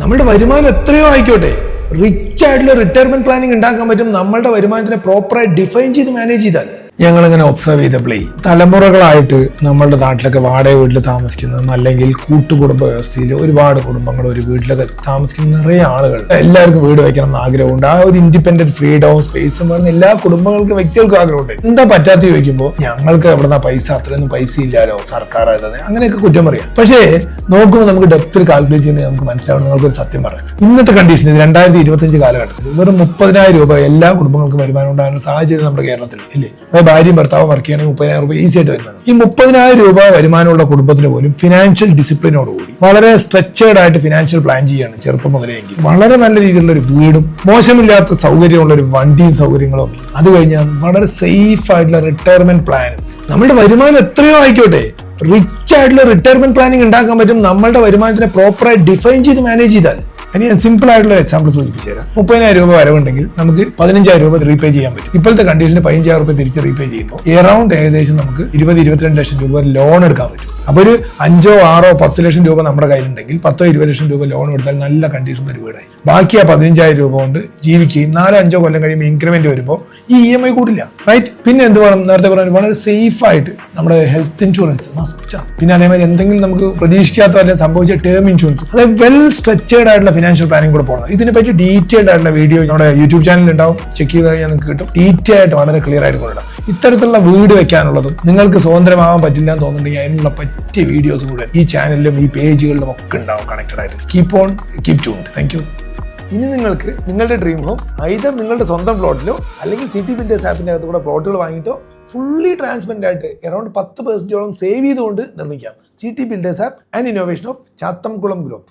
നമ്മളുടെ വരുമാനം എത്രയോ ആയിക്കോട്ടെ. റിച്ച് ആയിട്ടുള്ള റിട്ടയർമെന്റ് പ്ലാനിങ് ഉണ്ടാക്കാൻ പറ്റും. നമ്മളുടെ വരുമാനത്തിനെ പ്രോപ്പറായി ഡിഫൈൻ ചെയ്ത് മാനേജ് ചെയ്താൽ. ഞങ്ങളിങ്ങനെ ഒബ്സർവ് ചെയ്തപ്പോഴേ തലമുറകളായിട്ട് നമ്മളുടെ നാട്ടിലൊക്കെ വാടക വീട്ടിൽ താമസിക്കുന്നതും അല്ലെങ്കിൽ കൂട്ടുകുടുംബ വ്യവസ്ഥയിൽ ഒരുപാട് കുടുംബങ്ങൾ ഒരു വീട്ടിലൊക്കെ താമസിക്കുന്ന നിറയെ ആളുകൾ. എല്ലാവർക്കും വീട് വയ്ക്കണം എന്ന് ആഗ്രഹമുണ്ട്. ആ ഒരു ഇൻഡിപെൻഡന്റ് ഫ്രീഡവും സ്പേസും വേണം എല്ലാ കുടുംബങ്ങൾക്കും വ്യക്തികൾക്കും ആഗ്രഹമുണ്ട്. എന്താ പറ്റാത്ത ചോദിക്കുമ്പോൾ ഞങ്ങൾക്ക് എവിടുന്ന പൈസ അത്രയൊന്നും പൈസ ഇല്ലാലോ? സർക്കാർ തന്നെ അങ്ങനെയൊക്കെ കുറ്റം പറയാം. പക്ഷേ നോക്കുമ്പോൾ നമുക്ക് ഡെപ്തിൽ കാൽക്കുലേറ്റ് ചെയ്യുന്നത് നമുക്ക് മനസ്സിലാവണം നിങ്ങൾക്കൊരു സത്യം പറയാം. ഇന്നത്തെ കണ്ടീഷനിൽ രണ്ടായിരത്തി ഇരുപത്തഞ്ച് കാലഘട്ടത്തിൽ വെറും മുപ്പതിനായിരം രൂപ എല്ലാ കുടുംബങ്ങൾക്കും വരുമാനം ഉണ്ടാകുന്ന സാഹചര്യം നമ്മുടെ കേരളത്തിൽ ഇല്ലേ? ഭാര്യയും ഭർത്താവും വർക്ക് ചെയ്യണമെങ്കിൽ മുപ്പതിനായിരം രൂപ ഈസി ആയിട്ട് വരുന്നത് ഈ മുപ്പതിനായിരം രൂപ വരുമാനമുള്ള കുടുംബത്തിന് പോലും ഫിനാൻഷ്യൽ ഡിസിപ്ലിനോടുകൂടി വളരെ സ്ട്രെച്ചേഡ് ആയിട്ട് ഫിനാൻഷ്യൽ പ്ലാൻ ചെയ്യാണ് ചെറുപ്പം മുതലേ എങ്കിൽ. വളരെ നല്ല രീതിയിലുള്ള ഒരു വീടും മോശമില്ലാത്ത സൗകര്യമുള്ള ഒരു വണ്ടിയും സൗകര്യങ്ങളും അത് കഴിഞ്ഞാൽ വളരെ സേഫ് ആയിട്ടുള്ള റിട്ടയർമെന്റ് പ്ലാനും നമ്മുടെ വരുമാനം എത്രയോ ആയിക്കോട്ടെ. റിച്ച് ആയിട്ടുള്ള റിട്ടയർമെന്റ് പ്ലാനിങ് ഉണ്ടാക്കാൻ പറ്റും. നമ്മളുടെ വരുമാനത്തിനെ പ്രോപ്പറായി ഡിഫൈൻ ചെയ്ത് മാനേജ് ചെയ്താൽ ഇനി ഞാൻ സിമ്പിൾ ആയിട്ടുള്ള എക്സാമ്പിൾ സൂചിപ്പിച്ചു തരാം. മുപ്പതിനായിരം രൂപ വരവുണ്ടെങ്കിൽ നമുക്ക് പതിനഞ്ചായിരം രൂപ റീപേ ചെയ്യാൻ പറ്റും. ഇപ്പോഴത്തെ കണ്ടീഷനിൽ പതിനഞ്ചായിരം രൂപ തിരിച്ച് റീപേ ചെയ്യുമ്പോൾ എറൗണ്ട് ഏകദേശം നമുക്ക് ഇരുപത് ഇരുപത്തിരണ്ട് ലക്ഷം രൂപ ലോൺ എടുക്കാൻ പറ്റും. അപ്പോൾ ഒരു അഞ്ചോ ആറോ പത്ത് ലക്ഷം രൂപ നമ്മുടെ കയ്യിലുണ്ടെങ്കിൽ പത്തോ ഇരുപത് ലക്ഷം രൂപ ലോൺ എടുത്താൽ നല്ല കണ്ടീഷൻ ഒരു വീടായി. ബാക്കി ആ പതിനഞ്ചായിരം രൂപ കൊണ്ട് ജീവിക്കുകയും നാലോ അഞ്ചോ കൊല്ലം കഴിയുമ്പോൾ ഇൻക്രിമെന്റ് വരുമ്പോൾ ഈ ഇ എം ഐ കൂടില്ല. റൈറ്റ് പിന്നെ എന്ത് വേണം? നേരത്തെ പറഞ്ഞു വളരെ സേഫ് ആയിട്ട് നമ്മുടെ ഹെൽത്ത് ഇൻഷുറൻസ് മസ്റ്റാണ് പിന്നെ അതേമാതിരി എന്തെങ്കിലും നമുക്ക് പ്രതീക്ഷിക്കാത്ത വല്ല സംഭവിച്ച ടേം ഇൻഷുറൻസ് അതായത് വെൽ സ്ട്രെച്ചേഡ് ആയിട്ടുള്ള ഫിനാൻഷ്യൽ പ്ലാനിംഗ് കൂടെ പോകണം. ഇതിനെ പറ്റി ഡീറ്റെയിൽഡ് ആയിട്ടുള്ള വീഡിയോ നമ്മുടെ യൂട്യൂബ് ചാനലിൽ ഉണ്ടാവും. ചെക്ക് ചെയ്ത് കഴിഞ്ഞാൽ നിങ്ങൾക്ക് കിട്ടും. ഡീറ്റെയിൽ ആയിട്ട് വളരെ ക്ലിയർ ആയിട്ട് കൊണ്ടിടാം ഇത്തരത്തിലുള്ള വീട് വെക്കാനുള്ളതും നിങ്ങൾക്ക് സ്വതന്ത്രമാവാൻ പറ്റില്ല എന്ന് തോന്നുന്നുണ്ടെങ്കിൽ അതിനുള്ള പറ്റിയ വീഡിയോസ് കൂടെ ഈ ചാനലിലും ഈ പേജുകളിലും ഒക്കെ ഉണ്ടാവും കണക്റ്റഡ് ആയിട്ട്. Keep on keep to thank you ഇനി നിങ്ങൾക്ക് നിങ്ങളുടെ ഡ്രീം ഹോം ഐതർ നിങ്ങളുടെ സ്വന്തം പ്ലോട്ടിലോ അല്ലെങ്കിൽ സിറ്റി ബിൽഡേഴ്സ് ആപ്പിന്റെ അകത്ത് കൂടെ പ്ലോട്ടുകൾ വാങ്ങിയിട്ടോ ഫുള്ളി ട്രാൻസ്പെന്റ് ആയിട്ട് എറൗണ്ട് പത്ത് പെർസെന്റോളം സേവ് ചെയ്തുകൊണ്ട് നിർമ്മിക്കാം. City builders app and innovation of Chathamkulam group